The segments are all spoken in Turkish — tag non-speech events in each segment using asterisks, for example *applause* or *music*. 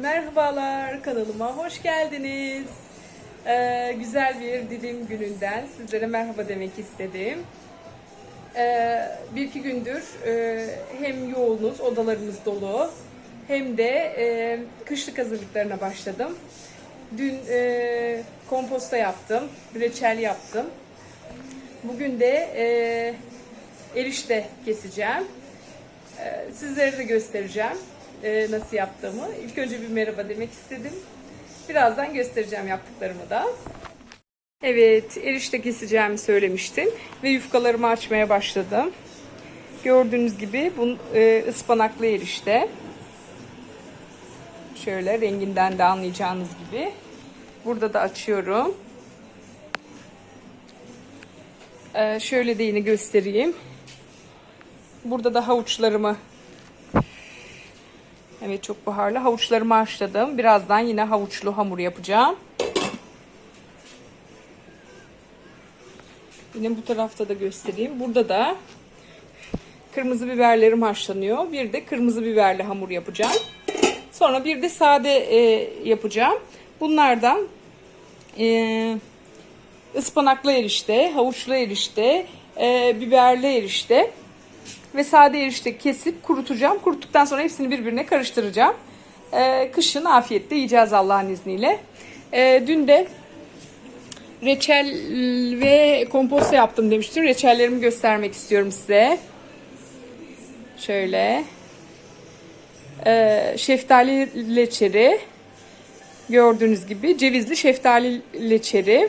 Merhabalar kanalıma hoş geldiniz. Ee, güzel bir dilim gününden sizlere merhaba demek istedim. Ee, bir iki gündür e, hem yoğunuz, odalarımız dolu hem de e, kışlık hazırlıklarına başladım. Dün e, komposta yaptım, reçel yaptım. Bugün de e, erişte keseceğim. Ee, Sizlere de göstereceğim e, nasıl yaptığımı. İlk önce bir merhaba demek istedim. Birazdan göstereceğim yaptıklarımı da. Evet, erişte keseceğimi söylemiştim ve yufkalarımı açmaya başladım. Gördüğünüz gibi bu e, ıspanaklı erişte. Şöyle renginden de anlayacağınız gibi. Burada da açıyorum. Ee, şöyle de yine göstereyim. Burada da havuçlarımı Evet çok buharlı. Havuçlarımı haşladım. Birazdan yine havuçlu hamur yapacağım. Yine bu tarafta da göstereyim. Burada da kırmızı biberlerim haşlanıyor. Bir de kırmızı biberli hamur yapacağım. Sonra bir de sade e, yapacağım. Bunlardan e, ıspanaklı erişte, havuçlu erişte, e, biberli erişte ve sade erişte kesip kurutacağım. Kuruttuktan sonra hepsini birbirine karıştıracağım. Ee, kışın afiyetle yiyeceğiz Allah'ın izniyle. Ee, dün de reçel ve komposto yaptım demiştim. Reçellerimi göstermek istiyorum size. Şöyle. Ee, şeftali leçeri. Gördüğünüz gibi cevizli şeftali leçeri.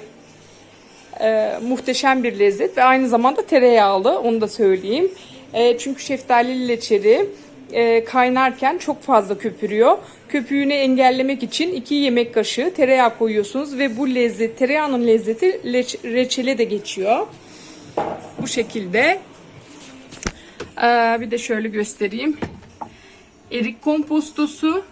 Ee, muhteşem bir lezzet ve aynı zamanda tereyağlı onu da söyleyeyim. E, çünkü şeftali leçeri e, kaynarken çok fazla köpürüyor. Köpüğünü engellemek için 2 yemek kaşığı tereyağı koyuyorsunuz ve bu lezzet, tereyağının lezzeti leç, reçele de geçiyor. Bu şekilde. E, bir de şöyle göstereyim. Erik kompostosu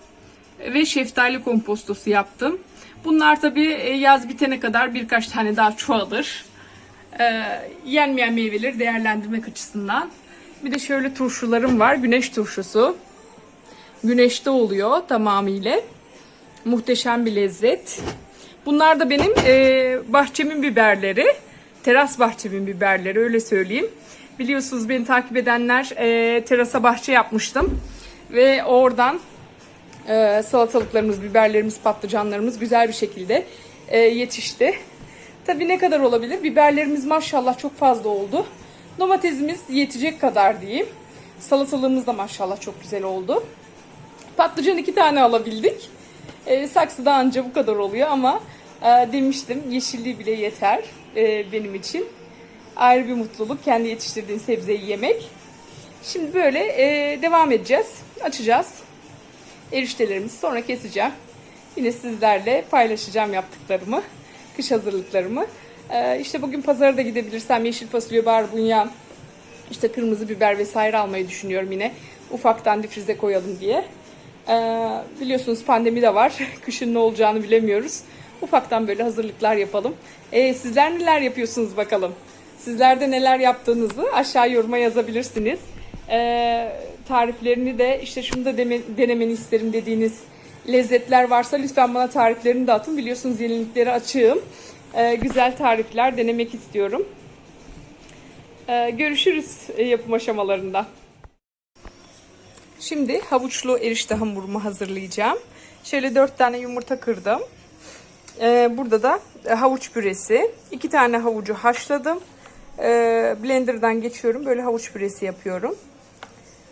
ve şeftali kompostosu yaptım. Bunlar tabi yaz bitene kadar birkaç tane daha çoğalır. Ee, yenmeyen meyveleri değerlendirmek açısından. Bir de şöyle turşularım var. Güneş turşusu. Güneşte oluyor tamamıyla. Muhteşem bir lezzet. Bunlar da benim e, bahçemin biberleri. Teras bahçemin biberleri öyle söyleyeyim. Biliyorsunuz beni takip edenler e, terasa bahçe yapmıştım. Ve oradan e, salatalıklarımız, biberlerimiz, patlıcanlarımız güzel bir şekilde e, yetişti. Tabii ne kadar olabilir? Biberlerimiz maşallah çok fazla oldu. Domatesimiz yetecek kadar diyeyim. Salatalığımız da maşallah çok güzel oldu. Patlıcan iki tane alabildik. E, saksıda anca bu kadar oluyor ama e, demiştim yeşilliği bile yeter e, benim için. Ayrı bir mutluluk kendi yetiştirdiğin sebzeyi yemek. Şimdi böyle e, devam edeceğiz. Açacağız. Eriştelerimizi sonra keseceğim. Yine sizlerle paylaşacağım yaptıklarımı. Kış hazırlıklarımı. Ee, işte bugün pazara da gidebilirsem yeşil fasulye, barbunya, işte kırmızı biber vesaire almayı düşünüyorum yine. Ufaktan difrize koyalım diye. Ee, biliyorsunuz pandemi de var. *laughs* Kışın ne olacağını bilemiyoruz. Ufaktan böyle hazırlıklar yapalım. Ee, sizler neler yapıyorsunuz bakalım. Sizler de neler yaptığınızı aşağı yoruma yazabilirsiniz. Ee, tariflerini de işte şunu da deme, denemeni isterim dediğiniz lezzetler varsa lütfen bana tariflerini de atın. Biliyorsunuz yenilikleri açığım. Ee, güzel tarifler denemek istiyorum. Ee, görüşürüz e, yapım aşamalarında. Şimdi havuçlu erişte hamurumu hazırlayacağım. Şöyle 4 tane yumurta kırdım. Ee, burada da e, havuç püresi. 2 tane havucu haşladım. Blenderdan geçiyorum. Böyle havuç püresi yapıyorum.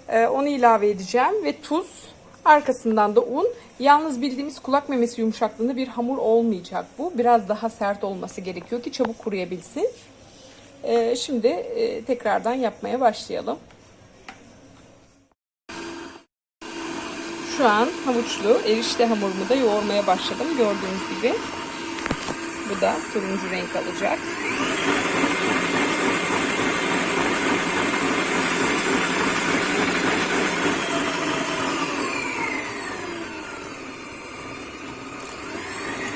Onu ilave edeceğim ve tuz. Arkasından da un. Yalnız bildiğimiz kulak memesi yumuşaklığında bir hamur olmayacak bu. Biraz daha sert olması gerekiyor ki çabuk kuruyabilsin. Ee, şimdi e, tekrardan yapmaya başlayalım. Şu an havuçlu erişte hamurumu da yoğurmaya başladım. Gördüğünüz gibi. Bu da turuncu renk alacak.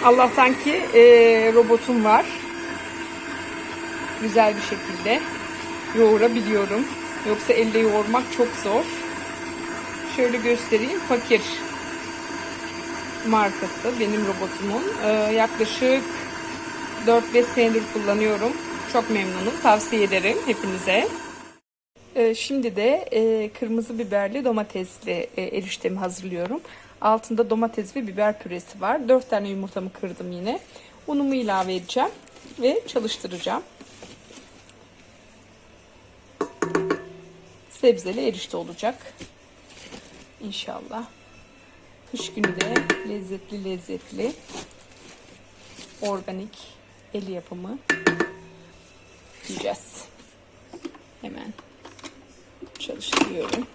Allah'tan ki e, robotum var. Güzel bir şekilde yoğurabiliyorum. Yoksa elle yoğurmak çok zor. Şöyle göstereyim. Fakir. markası benim robotumun. Ee, yaklaşık 4-5 senedir kullanıyorum. Çok memnunum. Tavsiye ederim hepinize. Ee, Şimdi de e, kırmızı biberli domatesli e, eriştemi hazırlıyorum. Altında domates ve biber püresi var. 4 tane yumurtamı kırdım yine. Unumu ilave edeceğim ve çalıştıracağım. Sebzeli erişte olacak. İnşallah. Kış günü de lezzetli lezzetli organik el yapımı yiyeceğiz. Hemen çalıştırıyorum.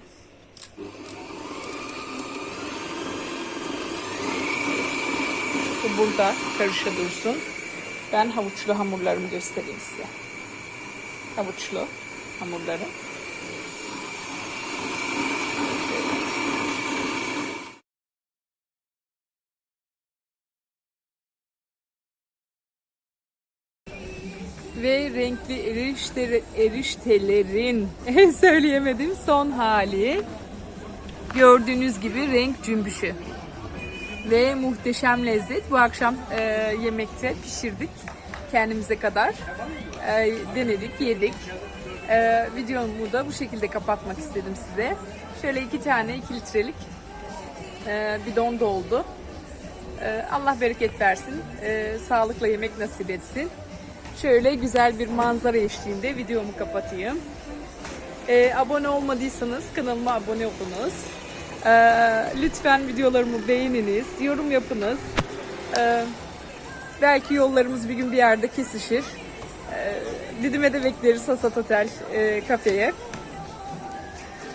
Bu burada karışa dursun. Ben havuçlu hamurlarımı göstereyim size. Havuçlu hamurları. Ve renkli erişte, eriştelerin *laughs* söyleyemedim son hali. Gördüğünüz gibi renk cümbüşü. Ve muhteşem lezzet. Bu akşam e, yemekte pişirdik kendimize kadar. E, denedik, yedik. E, videomu da bu şekilde kapatmak istedim size. Şöyle iki tane 2 litrelik e, bidon doldu. E, Allah bereket versin. E, sağlıkla yemek nasip etsin. Şöyle güzel bir manzara eşliğinde videomu kapatayım. Ee, abone olmadıysanız kanalıma abone olunuz. Ee, lütfen videolarımı beğeniniz, yorum yapınız. Ee, belki yollarımız bir gün bir yerde kesişir. Ee, Didim'e de bekleriz Hasat Otel e, kafeye.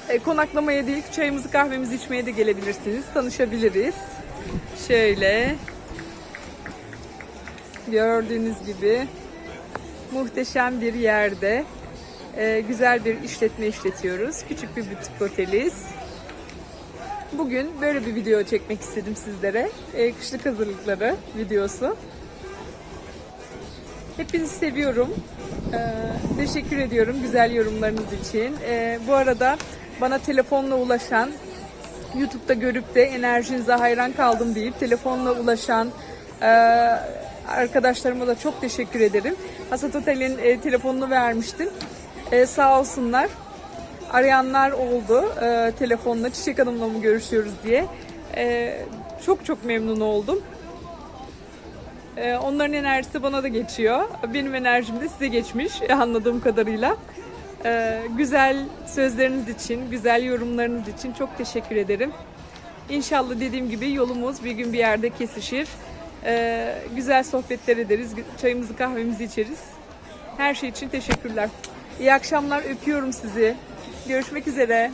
E, konaklamaya değil, çayımızı kahvemizi içmeye de gelebilirsiniz. Tanışabiliriz. Şöyle. Gördüğünüz gibi muhteşem bir yerde e, güzel bir işletme işletiyoruz. Küçük bir butik oteliz. Bugün böyle bir video çekmek istedim sizlere. E, kışlık hazırlıkları videosu. Hepinizi seviyorum. E, teşekkür ediyorum güzel yorumlarınız için. E, bu arada bana telefonla ulaşan, YouTube'da görüp de enerjinize hayran kaldım deyip telefonla ulaşan e, arkadaşlarıma da çok teşekkür ederim. Hasat Otel'in e, telefonunu vermiştim. E, sağ olsunlar. Arayanlar oldu e, telefonla Çiçek Hanım'la mı görüşüyoruz diye. E, çok çok memnun oldum. E, onların enerjisi bana da geçiyor. Benim enerjim de size geçmiş e, anladığım kadarıyla. E, güzel sözleriniz için, güzel yorumlarınız için çok teşekkür ederim. İnşallah dediğim gibi yolumuz bir gün bir yerde kesişir. Ee, güzel sohbetler ederiz. Çayımızı kahvemizi içeriz. Her şey için teşekkürler. İyi akşamlar. Öpüyorum sizi. Görüşmek üzere.